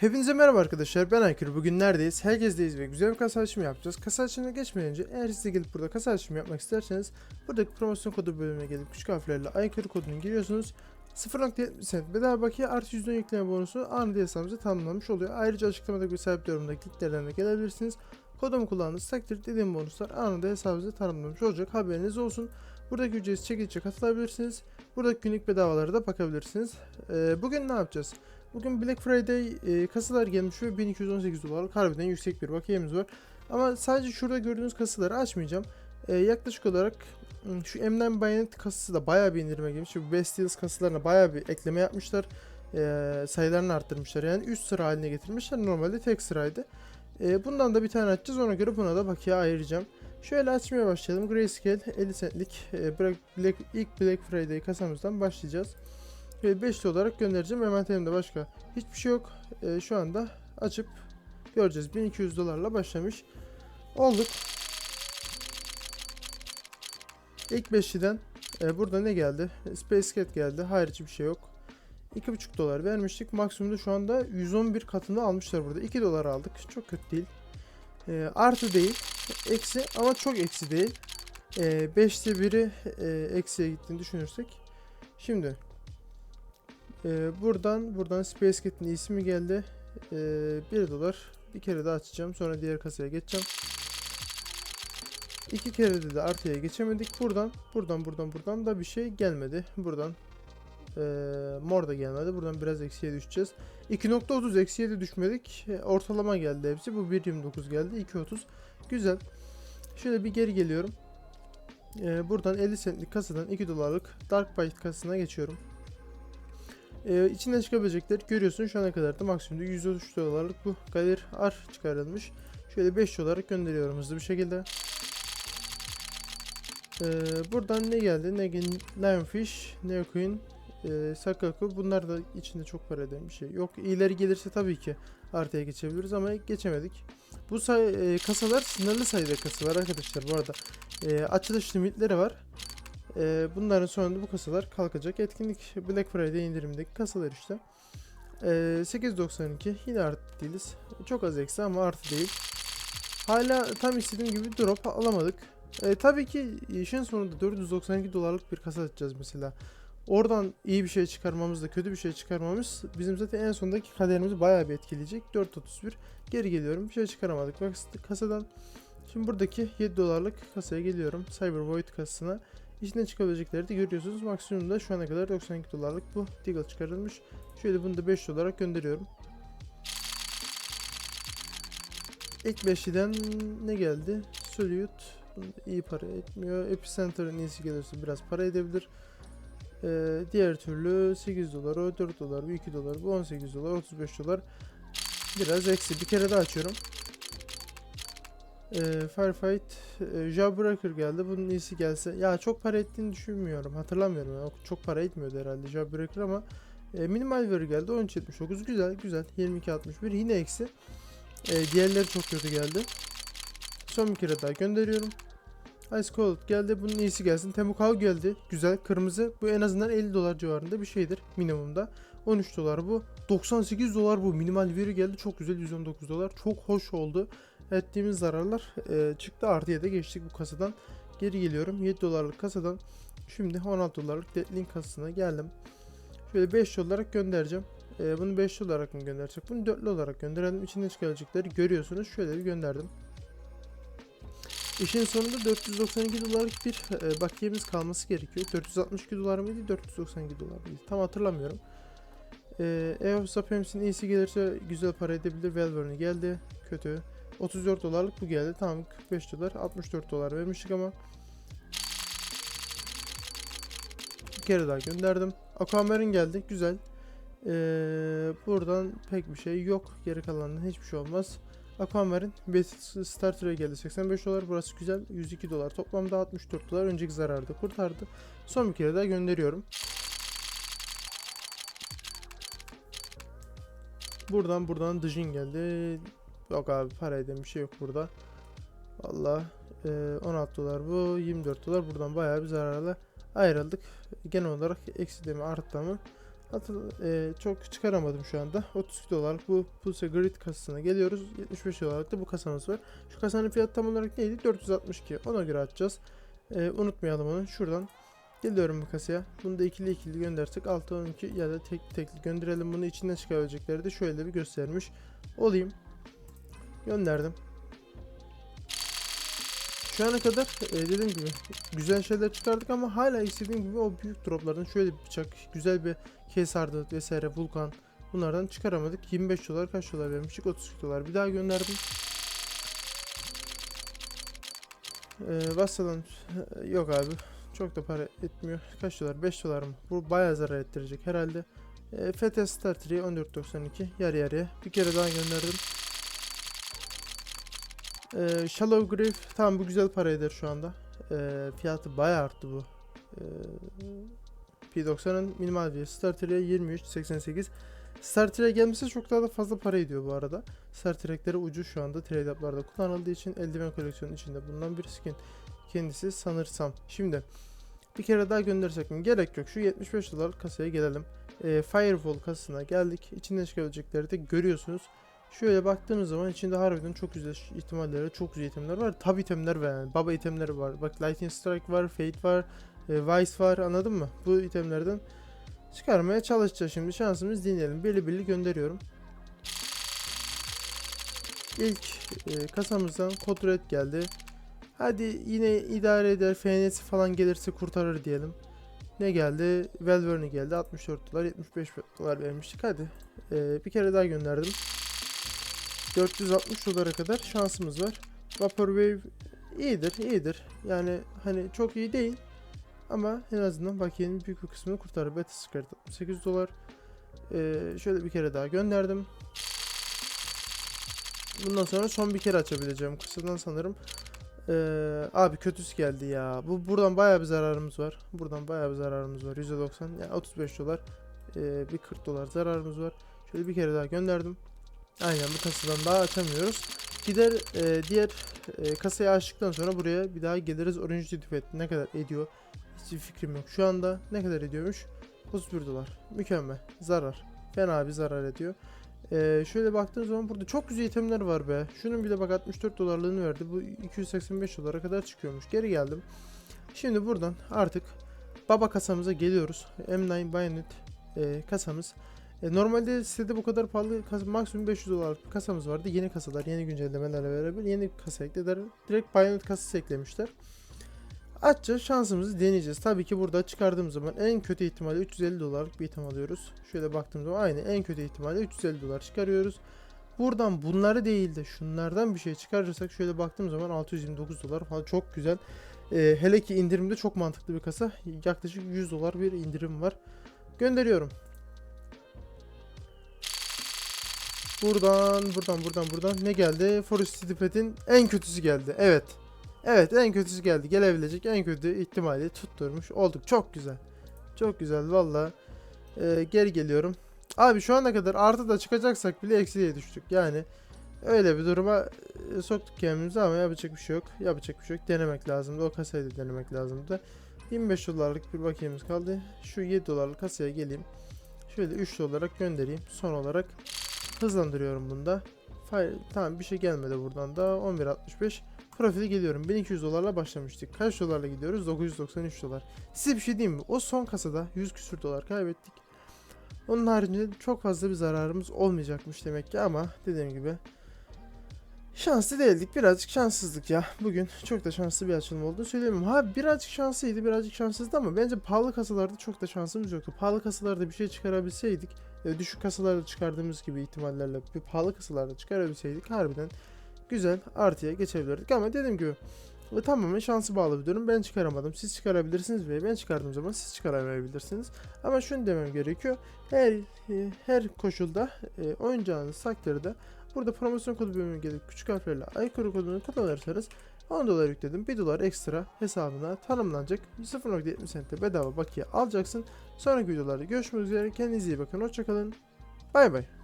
Hepinize merhaba arkadaşlar ben Aykır bugün neredeyiz? Herkesteyiz ve güzel bir kasa açımı yapacağız. Kasa açımına geçmeden önce eğer siz de gelip burada kasa açımı yapmak isterseniz buradaki promosyon kodu bölümüne gelip küçük harflerle Aykır kodunu giriyorsunuz. 0.70 cent bedava bakiye artı %10 yükleme bonusu anında hesabınıza tamamlanmış oluyor. Ayrıca açıklamadaki sabit yorumdaki linklerden de gelebilirsiniz. Kodumu kullandığınız takdirde dediğim bonuslar anında hesabınıza tanımlanmış olacak. Haberiniz olsun. Buradaki ücretsiz çekilişe katılabilirsiniz. Buradaki günlük bedavalara da bakabilirsiniz. Ee, bugün ne yapacağız Bugün Black Friday e, kasalar gelmiş ve 1218 dolarlık harbiden yüksek bir bakiyemiz var. Ama sadece şurada gördüğünüz kasaları açmayacağım. E, yaklaşık olarak m, şu M9 Bayonet kasası da bayağı bir indirime girmiş. Bu Best Deals kasalarına bayağı bir ekleme yapmışlar. E, sayılarını arttırmışlar. Yani 3 sıra haline getirmişler. Normalde tek sıraydı. E, bundan da bir tane açacağız. Ona göre buna da bakiye ayıracağım. Şöyle açmaya başlayalım. Grayscale 50 centlik e, Black, ilk Black Friday kasamızdan başlayacağız. Ve 5 olarak göndereceğim. Envanterimde başka hiçbir şey yok. Ee, şu anda açıp göreceğiz. 1200 dolarla başlamış. Olduk. İlk 5'liden e, burada ne geldi? Space Cat geldi. Harici bir şey yok. 2,5 dolar vermiştik. Maksimumda şu anda 111 katını almışlar burada. 2 dolar aldık. Çok kötü değil. E, artı değil. Eksi ama çok eksi değil. E, 5'te biri e, eksiye gittiğini düşünürsek. Şimdi ee, buradan buradan Space Cat'in ismi geldi. Ee, 1 dolar. Bir kere daha açacağım. Sonra diğer kasaya geçeceğim. İki kere de, de artıya geçemedik. Buradan buradan buradan buradan da bir şey gelmedi. Buradan ee, mor da gelmedi. Buradan biraz eksiye düşeceğiz. 2.30 eksiye de düşmedik. Ee, ortalama geldi hepsi. Bu 1.29 geldi. 2.30. Güzel. Şöyle bir geri geliyorum. Ee, buradan 50 centlik kasadan 2 dolarlık Dark Bite kasasına geçiyorum. Ee, içinden çıkabilecekleri görüyorsun şu ana kadar da maksimumda 133 dolarlık bu galer ar çıkarılmış. Şöyle 5 olarak gönderiyorum hızlı bir şekilde. Ee, buradan ne geldi? Ne? Lionfish, Neoqueen, e, Sakaku. Bunlar da içinde çok para eden bir şey. Yok ileri gelirse tabii ki artıya geçebiliriz ama geçemedik. Bu say e, kasalar sınırlı sayıda kasalar arkadaşlar bu arada. E, açılış limitleri var. Ee, bunların sonunda bu kasalar kalkacak. Etkinlik Black Friday indirimdeki kasalar işte. Ee, 8.92 yine artı değiliz. Çok az eksi ama artı değil. Hala tam istediğim gibi drop alamadık. Ee, tabii ki işin sonunda 492 dolarlık bir kasa açacağız mesela. Oradan iyi bir şey çıkarmamız da kötü bir şey çıkarmamız bizim zaten en sondaki kaderimizi bayağı bir etkileyecek. 4.31 geri geliyorum. Bir şey çıkaramadık. Bak kasadan Şimdi buradaki 7 dolarlık kasaya geliyorum. Cyber Void kasasına. İçinden çıkabilecekleri de görüyorsunuz. Maksimumda şu ana kadar 92 dolarlık bu Deagle çıkarılmış. Şöyle bunu da 5 olarak gönderiyorum. İlk 5'liden ne geldi? Solute. İyi para etmiyor. Epicenter'ın iyisi gelirse biraz para edebilir. Ee, diğer türlü 8 dolar, o 4 dolar, bu 2 dolar, bu 18 dolar, 35 dolar. Biraz eksi. Bir kere daha açıyorum. Ee, Firefight e, Jawbreaker geldi. Bunun iyisi gelse. Ya çok para ettiğini düşünmüyorum. Hatırlamıyorum. Ya. Çok para etmiyordu herhalde Jawbreaker ama e, minimal veri geldi. 13.79 güzel güzel. 22.61 yine eksi. E, diğerleri çok kötü geldi. Son bir kere daha gönderiyorum. Ice Cold geldi. Bunun iyisi gelsin. Temukav geldi. Güzel. Kırmızı. Bu en azından 50 dolar civarında bir şeydir. Minimumda. 13 dolar bu. 98 dolar bu. Minimal veri geldi. Çok güzel. 119 dolar. Çok hoş oldu ettiğimiz zararlar e, çıktı artıya da geçtik bu kasadan. Geri geliyorum 7 dolarlık kasadan şimdi 16 dolarlık Deadlink kasasına geldim. Şöyle 5 olarak göndereceğim. E, bunu 5 olarak mı gönderecek? Bunu 4'lü olarak gönderelim. İçinde çıkacakları görüyorsunuz. Şöyle bir gönderdim. İşin sonunda 492 dolarlık bir e, bakiyemiz kalması gerekiyor. 462 dolar mıydı? 492 dolar mıydı? Tam hatırlamıyorum. E, EOS iyisi gelirse güzel para edebilir. Velverne geldi. Kötü. 34 dolarlık bu geldi. Tamam 45 dolar 64 dolar vermiştik ama bir kere daha gönderdim. Aquamarine geldi. Güzel. Ee, buradan pek bir şey yok. Geri kalanından hiçbir şey olmaz. Aquamarine Basic Starter'a geldi. 85 dolar. Burası güzel. 102 dolar. Toplamda 64 dolar. Önceki zararı da kurtardı. Son bir kere daha gönderiyorum. Buradan buradan Dijin geldi. Yok abi para eden bir şey yok burada. Valla e, 16 dolar bu 24 dolar buradan bayağı bir zararla ayrıldık. Genel olarak eksi mi arttı mı Hatır, e, çok çıkaramadım şu anda. 32 dolarlık bu Pulse Grid kasasına geliyoruz. 75 dolarlık da bu kasamız var. Şu kasanın fiyatı tam olarak neydi? 462. Ona göre atacağız. E, unutmayalım onu. Şuradan geliyorum bu kasaya. Bunu da ikili ikili göndersek 6 12 ya da tek tekli gönderelim. Bunu içinden çıkarabilecekleri de şöyle bir göstermiş olayım. Gönderdim. Şu ana kadar e, dediğim gibi güzel şeyler çıkardık ama hala istediğim gibi o büyük droplardan şöyle bir bıçak, güzel bir Kesardı vesaire Vulkan bunlardan çıkaramadık. 25 dolar kaç dolar vermiştik? 32 dolar. Bir daha gönderdim. Ee, Vassa'dan e, yok abi. Çok da para etmiyor. Kaç dolar? 5 dolar mı? Bu bayağı zarar ettirecek herhalde. E, FT Starter'ı 14.92 yarı yarıya. Bir kere daha gönderdim. E, Shallow Grave tamam bu güzel para eder şu anda. E, fiyatı bayağı arttı bu. E, P90'ın minimal bir Starter'e 23.88. Starter'e gelmesi çok daha da fazla para ediyor bu arada. Starter'leri ucuz şu anda trade up'larda kullanıldığı için eldiven koleksiyonun içinde bulunan bir skin. Kendisi sanırsam. Şimdi bir kere daha göndersek mi? Gerek yok. Şu 75 dolar kasaya gelelim. Ee, Firewall kasasına geldik. İçinden çıkabilecekleri de görüyorsunuz. Şöyle baktığımız zaman içinde harbiden çok güzel ihtimalleri, çok güzel itemler var. Tab itemler var yani. Baba itemleri var. Bak Lightning Strike var, Fate var, e, Vice var anladın mı? Bu itemlerden çıkarmaya çalışacağız şimdi. Şansımız deneyelim. Belli belli gönderiyorum. İlk e, kasamızdan kod geldi. Hadi yine idare eder. FNS falan gelirse kurtarır diyelim. Ne geldi? Velverne geldi. 64 dolar 75 dolar vermiştik. Hadi. E, bir kere daha gönderdim. 460 dolara kadar şansımız var. Vaporwave iyidir, iyidir. Yani hani çok iyi değil. Ama en azından bakiyenin büyük bir kısmını kurtarır. Beta Skirt 68 dolar. Ee, şöyle bir kere daha gönderdim. Bundan sonra son bir kere açabileceğim kasadan sanırım. Ee, abi kötüsü geldi ya. Bu buradan bayağı bir zararımız var. Buradan bayağı bir zararımız var. %90 yani 35 dolar. Ee, bir 40 dolar zararımız var. Şöyle bir kere daha gönderdim. Aynen bu kasadan daha açamıyoruz. Gider e, diğer e, kasayı açtıktan sonra buraya bir daha geliriz. Orange Tüpet ne kadar ediyor? Hiçbir fikrim yok. Şu anda ne kadar ediyormuş? 31 dolar. Mükemmel. Zarar. Fena bir zarar ediyor. Ee, şöyle baktığınız zaman burada çok güzel itemler var be. Şunun bile bak 64 dolarlığını verdi. Bu 285 dolara kadar çıkıyormuş. Geri geldim. Şimdi buradan artık baba kasamıza geliyoruz. M9 Bayonet e, kasamız. E, normalde sitede bu kadar pahalı kas- maksimum 500 dolarlık bir kasamız vardı. Yeni kasalar, yeni güncellemelerle beraber yeni kasa eklediler. Direkt Bayonet kasası eklemişler. Açacağız şansımızı deneyeceğiz. Tabii ki burada çıkardığımız zaman en kötü ihtimalle 350 dolarlık bir item alıyoruz. Şöyle baktığımız zaman aynı en kötü ihtimalle 350 dolar çıkarıyoruz. Buradan bunları değil de şunlardan bir şey çıkarırsak şöyle baktığım zaman 629 dolar falan çok güzel. Ee, hele ki indirimde çok mantıklı bir kasa. Yaklaşık 100 dolar bir indirim var. Gönderiyorum. Buradan, buradan, buradan, buradan ne geldi? Forest Pet'in en kötüsü geldi. Evet. Evet en kötüsü geldi. Gelebilecek en kötü ihtimali tutturmuş olduk. Çok güzel. Çok güzel valla. Ee, geri geliyorum. Abi şu ana kadar artı da çıkacaksak bile eksiye düştük. Yani öyle bir duruma e, soktuk kendimizi ama yapacak bir şey yok. Yapacak bir şey yok. Denemek lazımdı. O kasayı da denemek lazımdı. 25 dolarlık bir bakiyemiz kaldı. Şu 7 dolarlık kasaya geleyim. Şöyle 3 dolara göndereyim. Son olarak hızlandırıyorum bunda. Fire, tamam bir şey gelmedi buradan da 11.65 profili geliyorum. 1200 dolarla başlamıştık. Kaç dolarla gidiyoruz? 993 dolar. Size bir şey diyeyim mi? O son kasada 100 küsür dolar kaybettik. Onun haricinde çok fazla bir zararımız olmayacakmış demek ki ama dediğim gibi şanslı değildik. Birazcık şanssızlık ya. Bugün çok da şanslı bir açılım olduğunu söyleyemem. Ha birazcık şanslıydı, birazcık şanssızdı ama bence pahalı kasalarda çok da şansımız yoktu. Pahalı kasalarda bir şey çıkarabilseydik, e, düşük kasalarda çıkardığımız gibi ihtimallerle bir pahalı kasalarda çıkarabilseydik harbiden güzel artıya geçebilirdik ama dediğim gibi bu tamamen şansı bağlı bir durum. Ben çıkaramadım. Siz çıkarabilirsiniz ve ben çıkardığım zaman siz çıkaramayabilirsiniz. Ama şunu demem gerekiyor. Her e, her koşulda e, oyuncağınız takdirde burada promosyon kodu bölümüne gelip küçük harflerle aykırı kodunu kullanırsanız 10 dolar yükledim. 1 dolar ekstra hesabına tanımlanacak. 0.70 cent'e bedava bakiye alacaksın. Sonraki videolarda görüşmek üzere. Kendinize iyi bakın. Hoşçakalın. Bay bay.